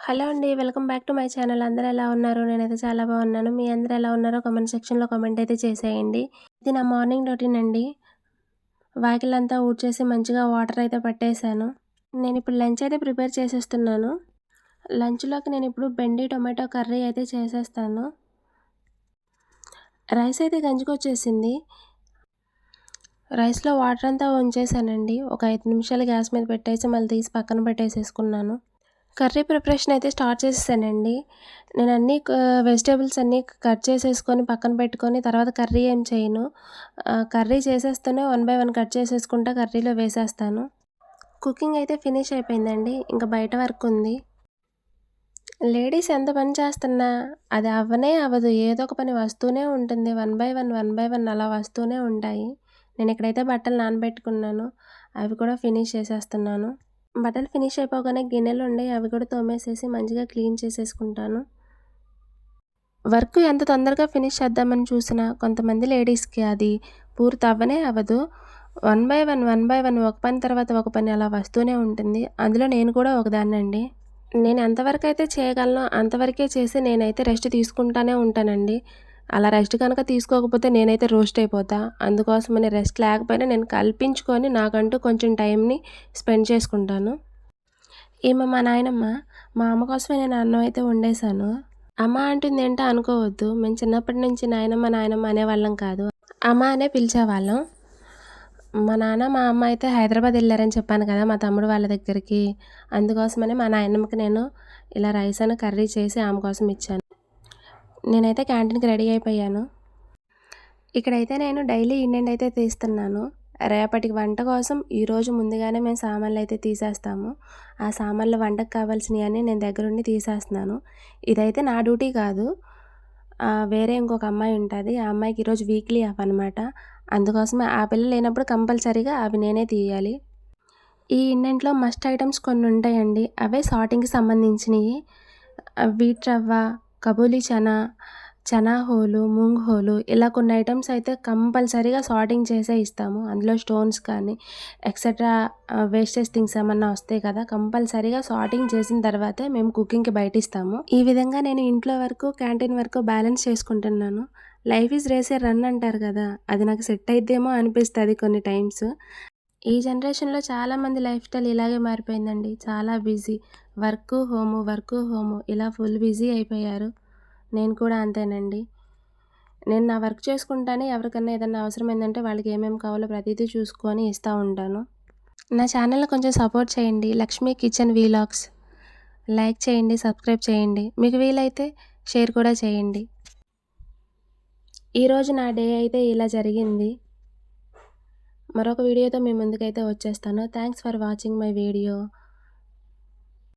Hello అండి. Welcome back to my channel. అందరూ ఎలా ఉన్నారు? నేనైతే చాలా బాగున్నాను. మీ అందరూ ఎలా ఉన్నారో కమెంట్ సెక్షన్‌లో కమెంట్ అయితే చేసేయండి. ఇది నా మార్నింగ్ రొటీన్ అండి. వాకిలంతా ఊడ్చేసి మంచిగా వాటర్ అయితే పట్టేశాను. నేనిప్పుడు లంచ్ అయితే ప్రిపేర్ చేసేస్తున్నాను. లంచ్‌లోకి నేను ఇప్పుడు బెండి టొమాటో కర్రీ అయితే చేసేస్తాను. రైస్ అయితే గంజుకొచ్చేసింది రైస్‌లో వాటర్ అంతా వంచేసానండి. ఒక ఐదు నిమిషాలు గ్యాస్ మీద పెట్టేసి మళ్ళీ తీసి పక్కన పెట్టేసేసుకున్నాను. కర్రీ ప్రిపరేషన్ అయితే స్టార్ట్ చేసేసానండి. నేను అన్ని వెజిటేబుల్స్ అన్నీ కట్ చేసేసుకొని పక్కన పెట్టుకొని తర్వాత కర్రీ ఏం చేయను. కర్రీ చేసేస్తూనే వన్ బై వన్ కట్ చేసేసుకుంటా కర్రీలో వేసేస్తాను. కుకింగ్ అయితే ఫినిష్ అయిపోయిందండి. ఇంకా బయట వర్క్ ఉంది. లేడీస్ ఎంత పని చేస్తున్నా అది అవ్వనే అవ్వదు. ఏదో ఒక పని వస్తూనే ఉంటుంది. One by one, one by one అలా వస్తూనే ఉంటాయి. నేను ఇక్కడైతే బట్టలు నానబెట్టుకున్నాను. అవి కూడా ఫినిష్ చేసేస్తున్నాను. బట్టలు ఫినిష్ అయిపోగానే గిన్నెలు ఉన్నాయి. అవి కూడా తోమేసేసి మంచిగా క్లీన్ చేసేసుకుంటాను. వర్క్ ఎంత తొందరగా ఫినిష్ చేద్దామని చూసినా కొంతమంది లేడీస్‌కి అది పూర్తి అవ్వనే అవ్వదు. One by one, one by one ఒక పని తర్వాత ఒక పని అలా వస్తూనే ఉంటుంది. అందులో నేను కూడా ఒకదాన్నండి. నేను ఎంతవరకు అయితే చేయగలనో అంతవరకే చేసి నేనైతే రెస్ట్ తీసుకుంటానే ఉంటానండి. అలా రెస్ట్ కనుక తీసుకోకపోతే నేనైతే రోస్ట్ అయిపోతా. అందుకోసమని రెస్ట్ లేకపోయినా నేను కల్పించుకొని నాకంటూ కొంచెం టైంని స్పెండ్ చేసుకుంటాను. ఏమో మా నాయనమ్మ. మా అమ్మ కోసమే నేను అన్నం అయితే వండేశాను. అమ్మ అంటుంది ఏంటో అనుకోవద్దు. మేము చిన్నప్పటి నుంచి నాయనమ్మ, నాయనమ్మ అనేవాళ్ళం కాదు. అమ్మ అనే పిలిచేవాళ్ళం. మా నాన్న, మా అమ్మ అయితే హైదరాబాద్ వెళ్ళారని చెప్పాను కదా! మా తమ్ముడు వాళ్ళ దగ్గరికి. అందుకోసమని మా నాయనమ్మకి నేను ఇలా రైస్ అని కర్రీ చేసి ఆమె కోసం ఇచ్చాను. నేనైతే క్యాంటీన్‌కి రెడీ అయిపోయాను. ఇక్కడైతే నేను డైలీ ఇండెంట్ అయితే తీస్తున్నాను. రేపటికి వంట కోసం ఈరోజు ముందుగానే మేము సామాన్లు అయితే తీసేస్తాము. ఆ సామాన్లు వంటకు కావాల్సినవన్నీ నేను దగ్గరుండి తీసేస్తున్నాను. ఇదైతే నా డ్యూటీ కాదు. వేరే ఇంకొక అమ్మాయి ఉంటుంది ఆ అమ్మాయికి ఈరోజు వీక్లీ ఆఫ్ అనమాట. అందుకోసమే ఆ పిల్ల లేనప్పుడు కంపల్సరీగా అవి నేనే తీయాలి. ఈ ఇండెంట్‌లో మస్ట్ ఐటమ్స్ కొన్ని ఉంటాయండి. అవే సార్టింగ్‌కి సంబంధించినవి wheat rava, kabuli chana, chana whole, moong whole ఇలా కొన్ని ఐటమ్స్ అయితే కంపల్సరీగా సార్టింగ్ చేసే ఇస్తాము. అందులో స్టోన్స్ కానీ ఎక్సెట్రా వేస్టేజ్ థింగ్స్ ఏమన్నా వస్తాయి కదా! కంపల్సరీగా సార్టింగ్ చేసిన తర్వాతే మేము కుకింగ్‌కి బయటిస్తాము. ఈ విధంగా నేను ఇంట్లో వరకు, క్యాంటీన్ వరకు బ్యాలెన్స్ చేసుకుంటున్నాను. లైఫ్ ఈజ్ రేసే రన్ అంటారు కదా! అది నాకు సెట్ అయిద్దేమో అనిపిస్తుంది కొన్ని టైమ్స్. ఈ జనరేషన్‌లో చాలామంది లైఫ్ స్టైల్ ఇలాగే మారిపోయిందండి. చాలా busy. Work, home, work, home ఇలా ఫుల్ బిజీ అయిపోయారు. నేను కూడా అంతేనండి. నేను నా వర్క్ చేసుకుంటానే ఎవరికన్నా ఏదన్నా అవసరమైందంటే వాళ్ళకి ఏమేమి కావాలో ప్రతిదీ చూసుకొని ఇస్తూ ఉంటాను. నా ఛానల్‌ని కొంచెం సపోర్ట్ చేయండి. Lakshmi kitchen vlogs. లైక్ చేయండి, సబ్స్క్రైబ్ చేయండి. మీకు వీలైతే షేర్ కూడా చేయండి. ఈరోజు నా డే అయితే ఇలా జరిగింది. మరొక వీడియోతో మీ ముందుకైతే వచ్చేస్తాను. Thanks for watching my video.